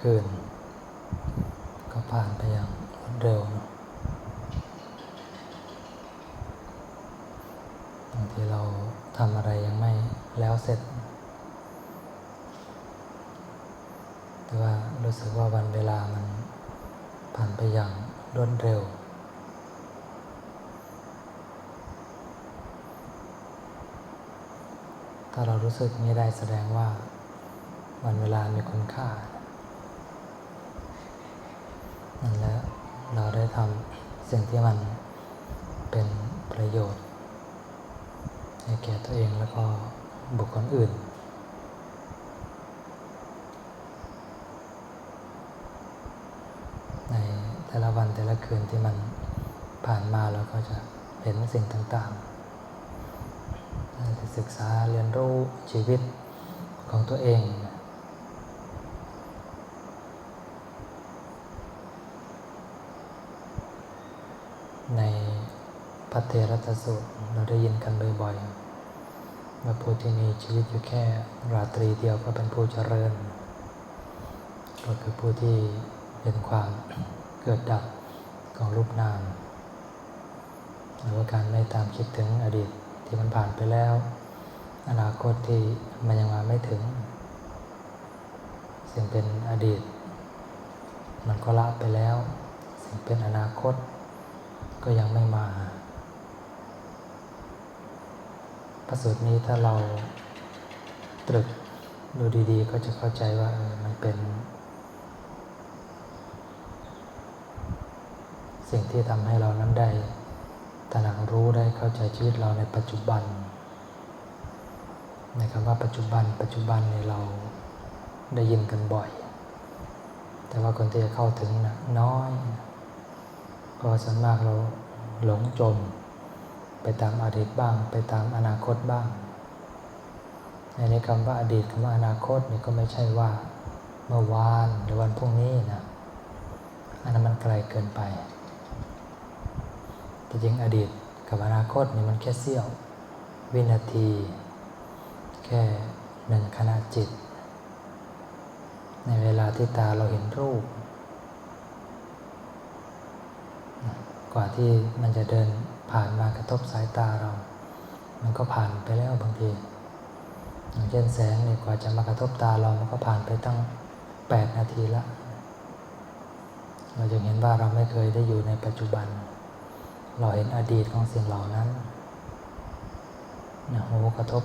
คืน ก็ผ่านไปอย่างรวดเร็วเนอะบางทีเราทำอะไรยังไม่แล้วเสร็จ แต่ว่ารู้สึกว่าวันเวลามันผ่านไปอย่างรวดเร็วถ้าเรารู้สึกไม่ได้แสดงว่าวันเวลามีคุณค่า และเราได้ทำสิ่งที่มันเป็นประโยชน์ให้แก่ตัวเองแล้วก็บุคคลอื่น ในแต่ละวันแต่ละคืนที่มันผ่านมาเราก็จะเห็นสิ่งต่างๆศึกษาเรียนรู้ชีวิตของตัวเอง ในพระเทรัตสูตรเราได้ยินกันบ่อยๆว่าผู้ที่มีชีวิตอยู่แค่ราตรีเดียวก็เป็นผู้เจริญ ก็คือผู้ที่เห็นความเกิดดับของรูปนามหรือว่าการไม่ตามคิดถึงอดีตที่มันผ่านไปแล้ว อนาคตที่มันยังมาไม่ถึง สิ่งเป็นอดีต มันก็ละไปแล้ว สิ่งเป็นอนาคต ก็ยังไม่มา พระสูตรนี้ถ้าเราตรึกดูดีๆ ก็จะเข้าใจว่ามันเป็น สิ่งที่ทำให้เรานั้นได้ตระหนักรู้ได้เข้าใจชีวิตเราในปัจจุบันในคำว่าปัจจุบัน ปัจจุบันเนี่ยเราได้ยินกันบ่อย แต่ว่าคนที่จะเข้าถึงนะน้อย เพราะส่วนมากเราหลงจม ไปตามอดีตบ้าง ไปตามอนาคตบ้าง ในคำว่าอดีตคำว่าอนาคตนี่ก็ไม่ใช่ว่าเมื่อวานหรือวันพรุ่งนี้นะอันนั้นมันไกลเกินไปแต่จริงอดีตกับอนาคตนี่มันแค่เสี้ยว วินาที แค่หนึ่งขณะจิต ในเวลาที่ตาเราเห็นรูป กว่าที่มันจะเดินผ่านมากระทบสายตาเรา มันก็ผ่านไปแล้วบางที อย่างเช่นแสงนี่กว่าจะมากระทบตาเรา มันก็ผ่านไปตั้งแปดนาทีละ เราจะเห็นว่าเราไม่เคยได้อยู่ในปัจจุบัน เราเห็นอดีตของสิ่งเหล่านั้นนะหูกระทบ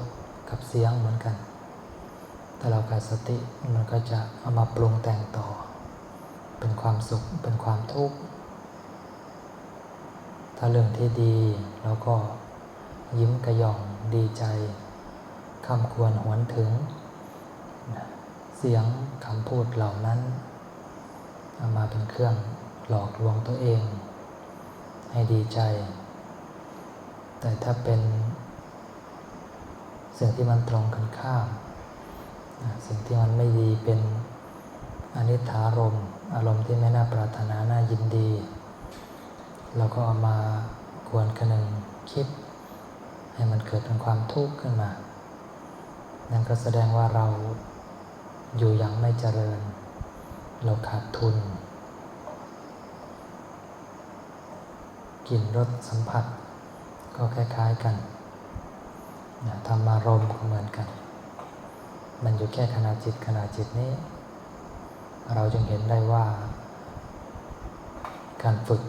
กับเสียงเหมือนกันถ้าเราขาดสติมันก็จะเอามาปรุงแต่งต่อ เป็นความสุข เป็นความทุกข์ ถ้าเรื่องที่ดีเราก็ยิ้มกระยองดีใจคำควรหวนถึง เสียงคำพูดเหล่านั้นเอามาเป็นเครื่องหลอกลวงตัวเอง ให้ดีใจ แต่ถ้าเป็น สิ่งที่มันตรงกันข้ามสิ่งที่มันไม่ดีเป็นอนิถารมอารมณ์ที่ไม่น่าปรารถนาน่ายินดี เราก็เอามาควรคะนึงคิด ให้มันเกิดเป็นความทุกข์ขึ้นมา นั่นก็แสดงว่าเราอยู่อย่างไม่เจริญ เราขาดทุนกลิ่นรสสัมผัส ก็คล้าย ๆกันธรรมารมณ์ก็เหมือนกัน มันอยู่แค่ขณะจิตขณะจิตนี้ เราจึงเห็นได้ว่า การฝึก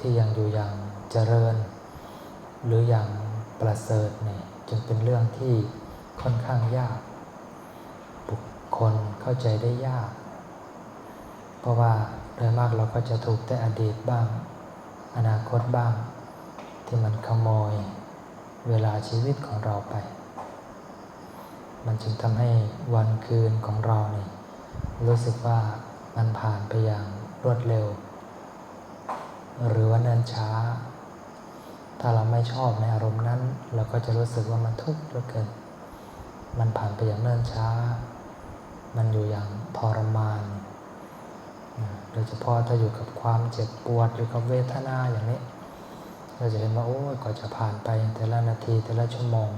ที่ยังอยู่อย่างเจริญ หรืออย่างประเสริฐเนี่ยจึงเป็นเรื่องที่ค่อนข้างยาก บุคคลเข้าใจได้ยาก เพราะว่าโดยมากเราก็จะถูกแต่อดีตบ้าง อนาคตบ้าง ที่มันขโมยเวลาชีวิตของเราไป มันจึงทำให้วันคืนของเราเนี่ยรู้สึกว่ามันผ่านไปอย่างรวดเร็ว หรือว่าเนินช้า ถ้าเราไม่ชอบในอารมณ์นั้น เราก็จะรู้สึกว่ามันทุกข์เหลือเกิน มันผ่านไปอย่างเนิ่นช้า มันอยู่อย่างทรมานโดยเฉพาะถ้าอยู่กับความเจ็บปวดอยู่กับเวทนาอย่างนี้ เราจะเห็นว่าโอ้ยกว่าจะผ่านไปแต่ละนาทีแต่ละชั่วโมง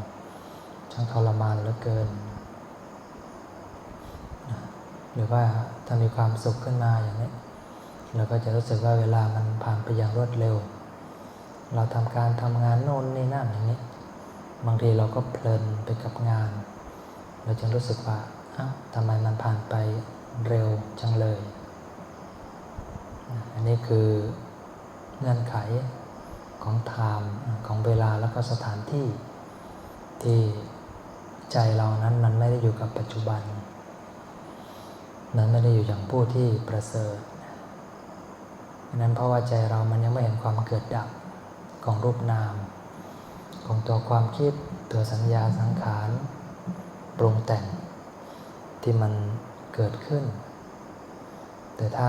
ช่างทรมานเหลือเกิน หรือว่าถ้ามีความสุขขึ้นมาอย่างนี้ เราก็จะรู้สึกว่าเวลามันผ่านไปอย่างรวดเร็ว เราทำการทำงานโน่นนี่นั่นอย่างนี้ บางทีเราก็เพลินไปกับงาน เราจะรู้สึกว่าอ้าวทำไมมันผ่านไปเร็วจังเลย อันนี้คือเงื่อนไขของไทม์ของเวลาแล้วก็สถานที่ที่ใจเรานั้นมันไม่ได้อยู่กับปัจจุบันมันไม่ได้อยู่อย่างผู้ที่ประเสริฐ นั้นเพราะว่าใจเรามันยังไม่เห็นความเกิดดับของรูปนาม ของตัวความคิดตัวสัญญาสังขารปรุงแต่งที่มันเกิดขึ้น แต่ถ้า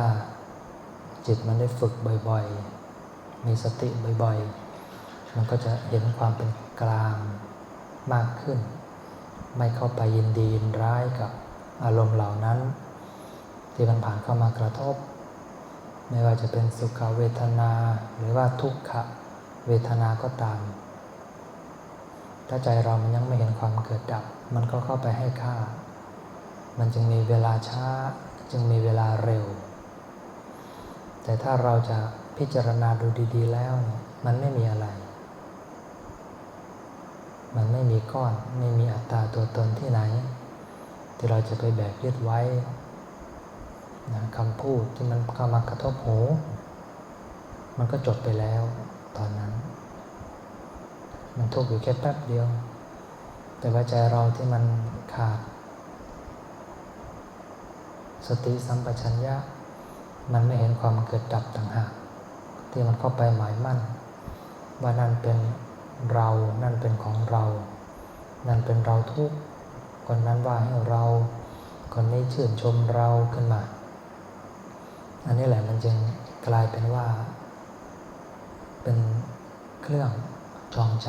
จิตมันได้ฝึกบ่อยๆ มีสติบ่อยๆ มันก็จะเห็นความเป็นกลางมากขึ้น ไม่เข้าไปยินดียินร้ายกับอารมณ์เหล่านั้น ที่มันผ่านเข้ามากระทบ ไม่ว่าจะเป็นสุขเวทนาหรือว่าทุกขเวทนาก็ตาม ถ้าใจเรามันยังไม่เห็นความเกิดดับ มันก็เข้าไปให้ค่า มันจึงมีเวลาช้า จึงมีเวลาเร็ว แต่ถ้าเราจะพิจารณาดูดี ๆ แล้ว มันไม่มีอะไร มันไม่มีก้อน ไม่มีอัตตาตัวตนที่ไหน ที่เราจะไปแบกยึดไว้ นะคำพูดที่มันเข้ามากระทบหู มันก็จบไปแล้ว ตอนนั้น มันทุกข์อยู่แค่แป๊บเดียว แต่ว่าใจเราที่มันขาด สติสัมปชัญญะ มันไม่เห็นความเกิดดับต่างหาก ที่มันเข้าไปหมายมั่น ว่านั่นเป็นเรา นั่นเป็นของเรา นั่นเป็นเราทุกคนนั้นว่าให้เรา คนนี้ชื่นชมเราขึ้นมา อันนี้แหละมันจึงกลายเป็นว่า เป็นเครื่องจองจ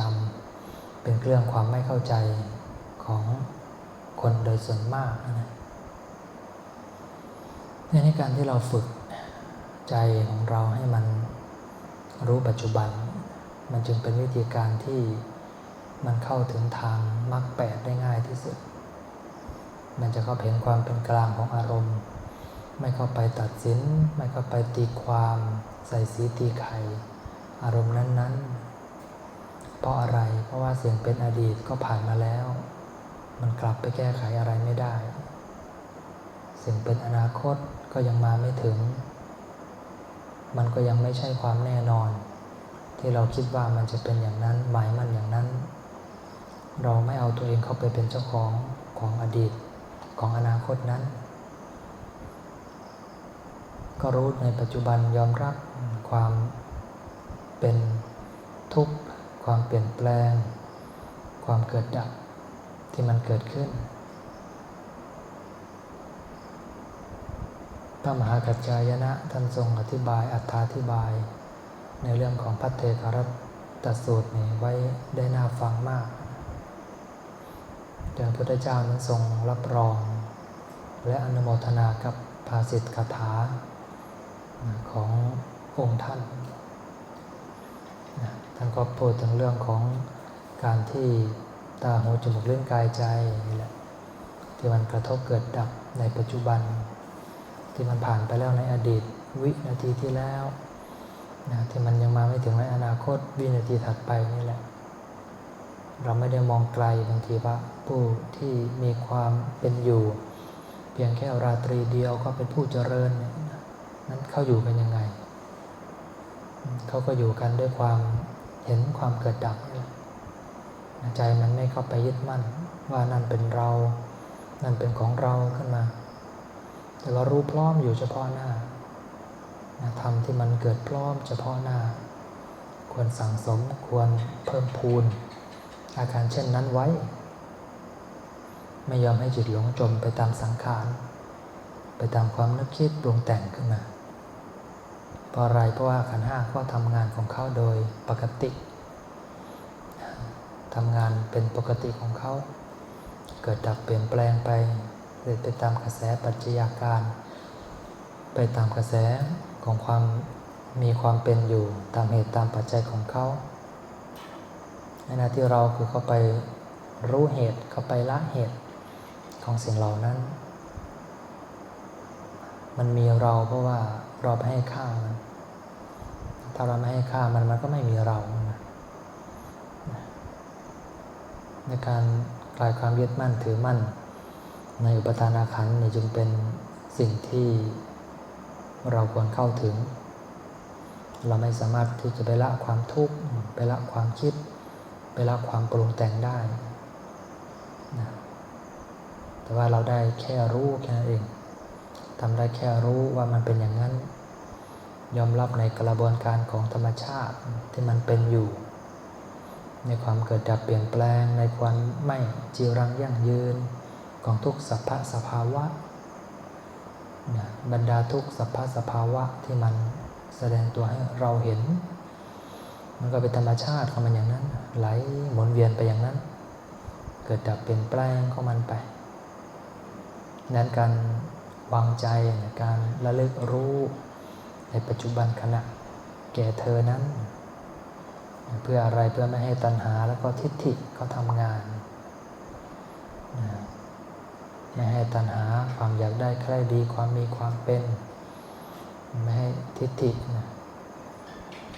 ำเป็นเครื่องความไม่เข้าใจของคนโดยส่วนมากนะในการที่เราฝึกใจของเราให้มันรู้ปัจจุบัน มันจึงเป็นวิธีการที่มันเข้าถึงทางมรรคแปดได้ง่ายที่สุด มันจะเข้าเห็นความเป็นกลางของอารมณ์ ไม่เข้าไปตัดสิน ไม่เข้าไปตีความใส่สีตีไข่อารมณ์นั้นๆ เพราะอะไรเพราะว่าเสียงเป็นอดีตก็ผ่านมาแล้ว มันกลับไปแก้ไขอะไรไม่ได้ เสียงเป็นอนาคตก็ยังมาไม่ถึง มันก็ยังไม่ใช่ความแน่นอน ที่เราคิดว่ามันจะเป็นอย่างนั้นหมายมันอย่างนั้น เราไม่เอาตัวเองเข้าไปเป็นเจ้าของของอดีตของอนาคตนั้น ก็รู้ในปัจจุบันยอมรับความเป็นทุกข์ ความเปลี่ยนแปลง ความเกิดดับที่มันเกิดขึ้นพระมหากัจจายนะท่านทรงอธิบายอัธาธิบาย ในเรื่องของพัทเทคารตสูตรนี้ไว้ได้น่าฟังมากพระพุทธเจ้านั้นทรงรับรอง และอนุโมทนากับภาสิทธคาถา ขององค์ท่านท่านก็พูดถึงเรื่องของการที่ตาหูจมูกเล่นกายใจนี่แหละที่มันกระทบเกิดดับในปัจจุบัน ที่มันผ่านไปแล้วในอดีต วินาทีที่แล้วนะที่มันยังมาไม่ถึงในอนาคตวินาทีถัดไปนี่แหละ เราไม่ได้มองไกลบางทีว่าผู้ที่มีความเป็นอยู่ เพียงแค่ราตรีเดียวก็เป็นผู้เจริญ นั้นเขาอยู่กันยังไง เขาก็อยู่กันด้วยความเห็นความเกิดดับนี่แหละใจมันไม่เข้าไปยึดมั่น ว่านั่นเป็นเรา นั่นเป็นของเราขึ้นมา แต่เรารู้พร้อมอยู่เฉพาะหน้าทำที่มันเกิดพร้อมเฉพาะหน้า ควรสั่งสมควรเพิ่มพูน อาการเช่นนั้นไว้ ไม่ยอมให้จิตหลงจมไปตามสังขาร ไปตามความนึกคิดปรุงแต่งขึ้นมา เพราะอะไรเพราะว่าขันห้าก็ทำงานของเขาโดยปกติทำงานเป็นปกติของเขา เกิดดับเปลี่ยนแปลงไปเดินไปตามกระแสปัจจัยาการ ไปตามกระแสของความมีความเป็นอยู่ตามเหตุตามปัจจัยของเขาในหน้าที่เราคือเขาไปรู้เหตุเขาไปละเหตุของสิ่งเหล่านั้น มันมีเราเพราะว่า เราไปให้ค่ามัน ถ้าเราไม่ให้ค่ามันมันก็ไม่มีเรานะในการคลายความยึดมั่นถือมั่น ในอุปทานขันธ์นี่จึงเป็นสิ่งที่เราควรเข้าถึง เราไม่สามารถที่จะไปละความทุกข์ไปละความคิด ไปละความปรุงแต่งได้นะแต่ว่าเราได้แค่รู้แค่นั้นเองทำได้แค่รู้ว่ามันเป็นอย่างนั้น ยอมรับในกระบวนการของธรรมชาติที่มันเป็นอยู่ ในความเกิดดับเปลี่ยนแปลงในความไม่จีรังยั่งยืนของทุกสภาสภาวะนะบรรดาทุกสภาสภาวะที่มันแสดงตัวให้เราเห็น มันก็เป็นธรรมชาติของมันอย่างนั้น ไหลหมุนเวียนไปอย่างนั้น เกิดดับเปลี่ยนแปลงของมันไปนั้นการวางใจการระลึกรู้ ในปัจจุบันขณะแก่เธอนั้น เพื่ออะไรเพื่อไม่ให้ตัณหาแล้วก็ทิฏฐิเขาทำงาน ไม่ให้ตัณหาความอยากได้ใครดีความมีความเป็น ไม่ให้ทิฏฐินะ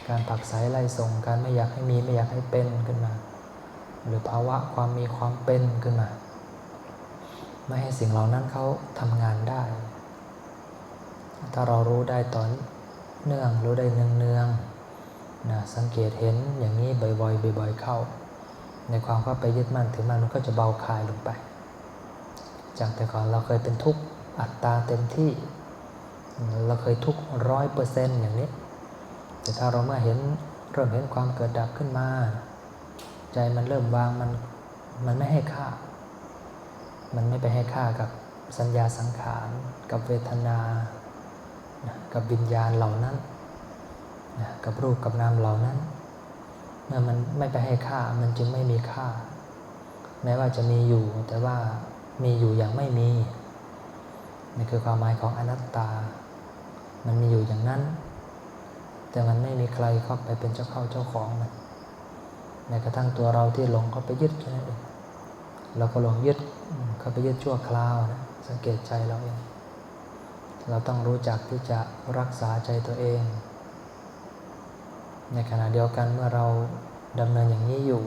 การผักสายไล่ส่งการไม่อยากให้มีไม่อยากให้เป็นขึ้นมา หรือภาวะความมีความเป็นขึ้นมา ไม่ให้สิ่งเหล่านั้นเขาทำงานได้ ถ้าเรารู้ได้ตอน เนื่องรู้ได้เนืองเนืองนะสังเกตเห็นอย่างนี้บ่อยๆบ่อยๆเข้า ในความเข้าไปยึดมั่นถือมั่นมันก็จะเบาคลายลงไป จากแต่ก่อนเราเคยเป็นทุกข์อัตตาเต็มที่ เราเคยทุกข์ร้อยเปอร์เซ็นต์อย่างนี้ แต่ถ้าเราเมื่อเห็นเริ่มเห็นความเกิดดับขึ้นมา ใจมันเริ่มวางมันมันไม่ให้ค่า มันไม่ไปให้ค่ากับสัญญาสังขาร กับเวทนา กับวิญญาณเหล่านั้นนะกับรูปกับนามเหล่านั้น เมื่อมันไม่ไปให้ค่ามันจึงไม่มีค่า แม้ว่าจะมีอยู่ แต่ว่ามีอยู่อย่างไม่มีนี่คือความหมายของอนัตตา มันมีอยู่อย่างนั้น แต่มันไม่มีใครเข้าไปเป็นเจ้าเข้าเจ้าของมันแม้กระทั่งตัวเราที่หลงเข้าไปยึดแค่นั้นเองเราก็หลงยึดเข้าไปยึดชั่วคราวนะสังเกตใจเราเอง เราต้องรู้จักที่จะรักษาใจตัวเอง ในขณะเดียวกันเมื่อเราดำเนินอย่างนี้อยู่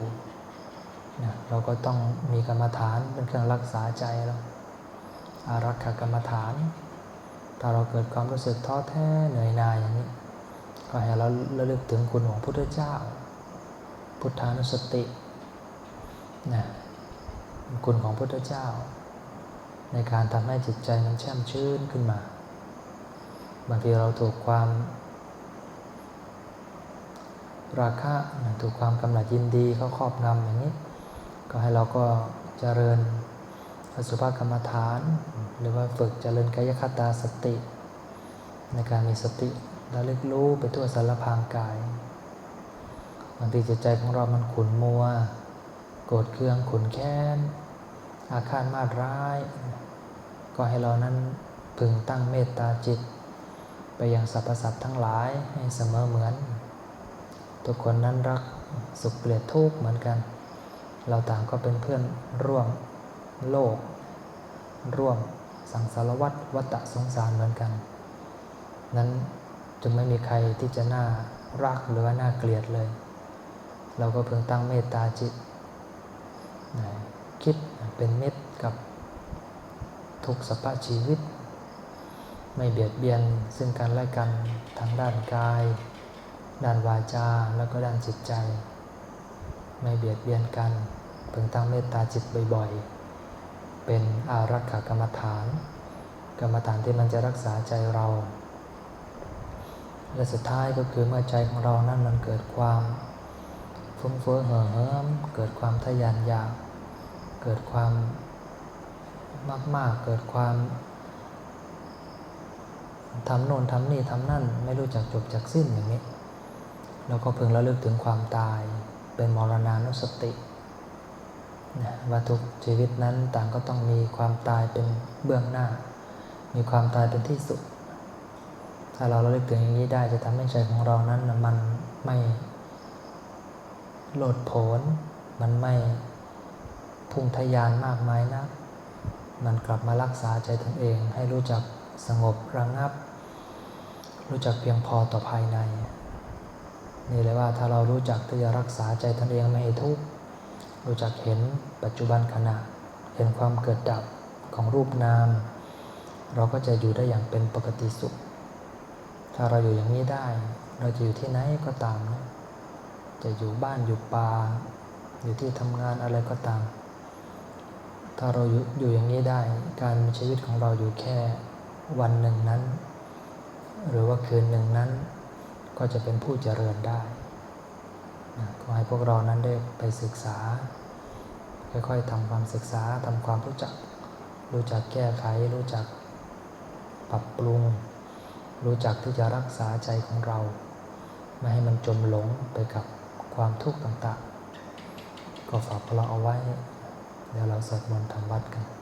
นะเราก็ต้องมีกรรมฐานเป็นเครื่องรักษาใจเราอารักขากรรมฐาน ถ้าเราเกิดความรู้สึกท้อแท้เหนื่อยหน่ายอย่างนี้ ก็ให้เราระลึกถึงคุณของพุทธเจ้า พุทธานุสตินะคุณของพุทธเจ้า ในการทำให้จิตใจมันแช่มชื่นขึ้นมา บางทีเราถูกความ ราคะถูกความกำหนัดยินดีเขาครอบงำอย่างนี้ ก็ให้เราก็เจริญอสุภกรรมฐาน หรือว่าฝึกเจริญกายคตาสติ ในการมีสติระลึกรู้ไปทั่วสารพางกายบางทีจิตใจของเรามันขุนมัว โกรธเคืองขุนแค้น อาฆาตมาดร้าย ก็ให้เรานั้นพึงตั้งเมตตาจิต ไปยังสรรพสัตว์ทั้งหลายให้เสมอเหมือน ทุกคนนั้นรักสุขเกลียดทุกข์เหมือนกัน เราต่างก็เป็นเพื่อนร่วมโลก ร่วมสังสารวัฏวัฏสงสารเหมือนกัน นั้นจึงไม่มีใครที่จะน่ารักหรือว่าน่าเกลียดเลย เราก็เพิ่งตั้งเมตตาจิต คิดเป็นเมตกับทุกสภาพชีวิต ไม่เบียดเบียนซึ่งกันและกันทางด้านกาย ด้านวาจาแล้วก็ด้านจิตใจ ไม่เบียดเบียนกันเพิ่งตั้งเมตตาจิตบ่อยๆ เป็นอารักขากรรมฐาน กรรมฐานที่มันจะรักษาใจเรา และสุดท้ายก็คือเมื่อใจของเรานั้นมันเกิดความฟุ้งเฟ้อเห่อเหิมเกิดความทยานอยาก เกิดความมากๆ เกิดความ ทำโน่นทำนี่ทำนั่น ไม่รู้จักจบจากสิ้นอย่างนี้แล้วก็เพิ่งระลึกถึงความตายเป็นมรณานุสตินะว่าทุกชีวิตนั้นต่างก็ต้องมีความตายเป็นเบื้องหน้า มีความตายเป็นที่สุด ถ้าเราระลึกถึงอย่างนี้ได้จะทำให้ใจของเรานั้นมันไม่โลดโผนมันไม่พุ่งทยานมากมายนะ มันกลับมารักษาใจตนเองให้รู้จักสงบระงับ รู้จักเพียงพอต่อภายใน นี่เลยว่าถ้าเรารู้จักที่จะรักษาใจตนเองไม่ให้ทุกข์รู้จักเห็นปัจจุบันขณะ เห็นความเกิดดับของรูปนาม เราก็จะอยู่ได้อย่างเป็นปกติสุข ถ้าเราอยู่อย่างนี้ได้ เราจะอยู่ที่ไหนก็ตามนะจะอยู่บ้านอยู่ป่าอยู่ที่ทำงานอะไรก็ตาม ถ้าเราอยู่อยู่อย่างนี้ได้ การมีชีวิตของเราอยู่แค่วันหนึ่งนั้น หรือว่าคืนหนึ่งนั้น ก็จะเป็นผู้เจริญได้นะขอให้พวกเรานั้นได้ไปศึกษา ค่อยๆทำความศึกษาทำความรู้จัก รู้จักแก้ไข รู้จักปรับปรุง รู้จักที่จะรักษาใจของเรา ไม่ให้มันจมหลงไปกับความทุกข์ต่างๆ ก็ฝากพวกเราเอาไว้ เดี๋ยวเราสวดมนต์ทำวัดกัน